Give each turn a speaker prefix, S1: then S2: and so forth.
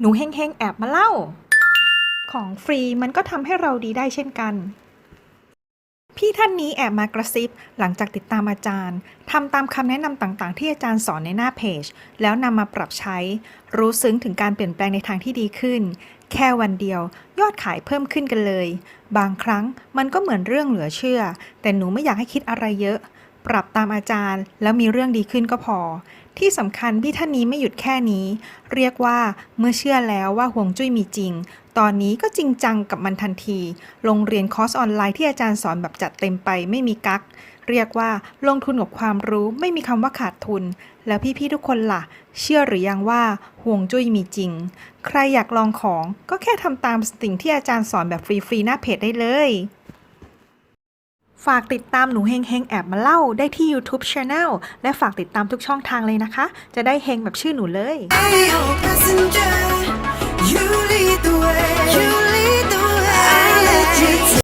S1: หนูเฮงเฮงๆ แอบมาเล่า ของฟรีมันก็ทำให้เราดีได้เช่นกัน พี่ท่านนี้แอบมากระซิบ หลังจากติดตามอาจารย์ทำตามคำแนะนำต่างๆ ที่อาจารย์สอนในหน้าเพจ แล้วนำมาปรับใช้ รู้ซึ้งถึงการเปลี่ยนแปลงในทางที่ดีขึ้น แค่วันเดียวยอดขายเพิ่มขึ้นกันเลย บางครั้งมันก็เหมือนเรื่องเหลือเชื่อ แต่หนูไม่อยากให้คิดอะไรเยอะ ปรับตามอาจารย์ แล้วมีเรื่องดีขึ้นก็พอ ที่สำคัญพี่ท่านนี้ไม่หยุดแค่นี้ เรียกว่าเมื่อเชื่อแล้วว่าห่วงจุ้ยมีจริง ตอนนี้ก็จริงจังกับมันทันทีโรงเรียนคอร์สออนไลน์ที่อาจารย์สอนแบบจัดเต็มไปไม่มีกักเรียกว่าลงทุนกับความรู้ไม่มีคำว่าขาดทุน แล้วพี่ๆทุกคนล่ะ เชื่อหรือยังว่าห่วงจุ้ยมีจริง ใครอยากลองของก็แค่ทำตามสิ่งที่อาจารย์สอนแบบฟรีๆหน้าเพจได้เลย ฝากติดตามหนูเฮงเฮงแอบมาเล่าได้ที่ YouTube Channel และฝากติดตามทุกช่องทางเลยนะคะ จะได้เฮงแบบชื่อหนูเลย